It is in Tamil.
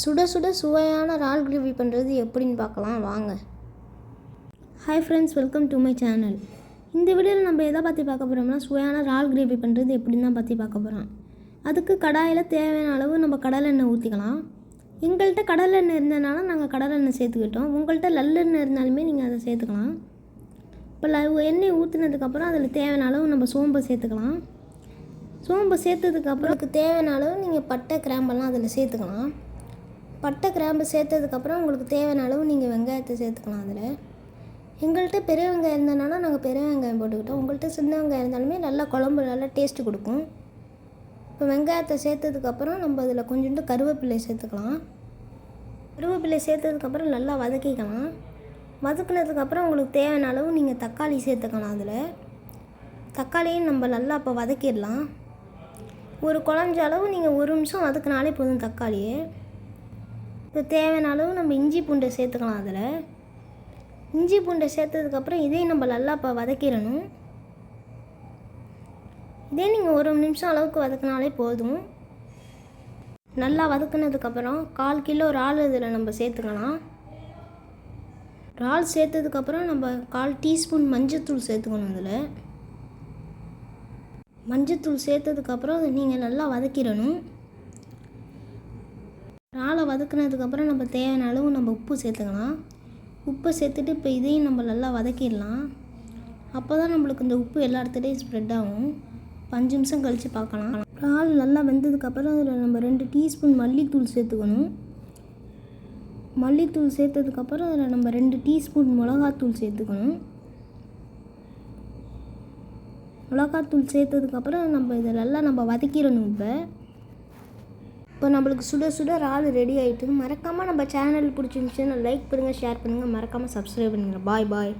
சுட சுட சுவையான இறால் கிரேவி பண்ணுறது எப்படின்னு பார்க்கலாம் வாங்க. Hi friends welcome to my channel இந்த வீடியோவில் நம்ம எதை பற்றி பார்க்க போகிறோம்னா சுவையான இறால் கிரேவி பண்ணுறது எப்படின்னு தான் பற்றி பார்க்க போகிறோம் அதுக்கு கடாயில் தேவையான அளவு நம்ம கடலெண்ணெய் ஊற்றிக்கலாம் எங்கள்கிட்ட கடலெண்ணெய் இருந்ததுனால நாங்கள் கடலெண்ணெய் சேர்த்துக்கிட்டோம். உங்கள்கிட்ட நல்லெண்ணெய் இருந்தாலுமே நீங்கள் அதை சேர்த்துக்கலாம். இப்போ ல எண்ணெய் ஊற்றினதுக்கப்புறம் அதில் தேவையான அளவு நம்ம சோம்பை சேர்த்துக்கலாம். சோம்பு சேர்த்ததுக்கப்புறம் அதுக்கு தேவையான அளவு நீங்கள் பட்டை கிராம்பெல்லாம் அதில் சேர்த்துக்கலாம். பட்டை கிராம்பு சேர்த்ததுக்கப்புறம் உங்களுக்கு தேவையான அளவு நீங்கள் வெங்காயத்தை சேர்த்துக்கலாம் அதில். எங்கள்கிட்ட பெரிய வெங்காயம் இருந்தனால நாங்கள் பெரிய வெங்காயம் போட்டுக்கிட்டோம். உங்கள்கிட்ட சின்ன வெங்காயம் இருந்தாலுமே நல்லா குழம்பு நல்லா டேஸ்ட்டு கொடுக்கும். இப்போ வெங்காயத்தை சேர்த்ததுக்கப்புறம் நம்ம அதில் கொஞ்சோண்டு கருவேப்பிலை சேர்த்துக்கலாம். கருவேப்பிலை சேர்த்ததுக்கப்புறம் நல்லா வதக்கிக்கலாம். வதக்குனதுக்கப்புறம் உங்களுக்கு தேவையான அளவு நீங்கள் தக்காளி சேர்த்துக்கலாம் அதில். தக்காளியும் நம்ம நல்லா அப்போ வதக்கிடலாம். ஒரு குழஞ்ச அளவு நீங்கள் ஒரு நிமிஷம் வதக்கினாலே போதும் தக்காளியை. இப்போ தேவையான அளவு நம்ம இஞ்சி பூண்டை சேர்த்துக்கலாம் அதில். இஞ்சி பூண்டை சேர்த்ததுக்கப்புறம் இதையும் நம்ம நல்லா இப்போ வதக்கிடணும். இதே நீங்கள் ஒரு நிமிஷம் அளவுக்கு வதக்கினாலே போதும். நல்லா வதக்குனதுக்கப்புறம் கால் கிலோ இறால் இதில் நம்ம சேர்த்துக்கலாம். இறால் சேர்த்ததுக்கப்புறம் நம்ம கால் டீஸ்பூன் மஞ்சத்தூள் சேர்த்துக்கணும் இதில் மஞ்சத்தூள் சேர்த்ததுக்கப்புறம் அதை நீங்கள் நல்லா வதக்கிடணும். இறாலை வதக்குனதுக்கப்புறம் நம்ம தேவையான அளவு நம்ம உப்பு சேர்த்துக்கலாம். உப்பை சேர்த்துட்டு இப்போ இதையும் நம்ம நல்லா வதக்கிடலாம். அப்போ தான் நம்மளுக்கு இந்த உப்பு எல்லா இடத்துலையும் ஸ்ப்ரெட் ஆகும். அஞ்சு நிமிஷம் கழித்து பார்க்கலாம். இறால் நல்லா வெந்ததுக்கப்புறம் அதில் நம்ம ரெண்டு டீஸ்பூன் மல்லித்தூள் சேர்த்துக்கணும். மல்லித்தூள் சேர்த்ததுக்கப்புறம் அதில் நம்ம ரெண்டு டீஸ்பூன் மிளகாத்தூள் சேர்த்துக்கணும். மிளகாத்தூள் சேர்த்ததுக்கப்புறம் நம்ம இதெல்லாம் நம்ம வதக்கிடணும் இப்போ. இப்போ நம்மளுக்கு சுட சுட ராலு ரெடி ஆகிட்டு மறக்காமல் நம்ம சேனல் பிடிச்சிருந்துச்சுன்னா லைக் பண்ணுங்கள் ஷேர் பண்ணுங்கள் மறக்காமல் சப்ஸ்கிரைப் பண்ணுங்கள் பாய் பாய்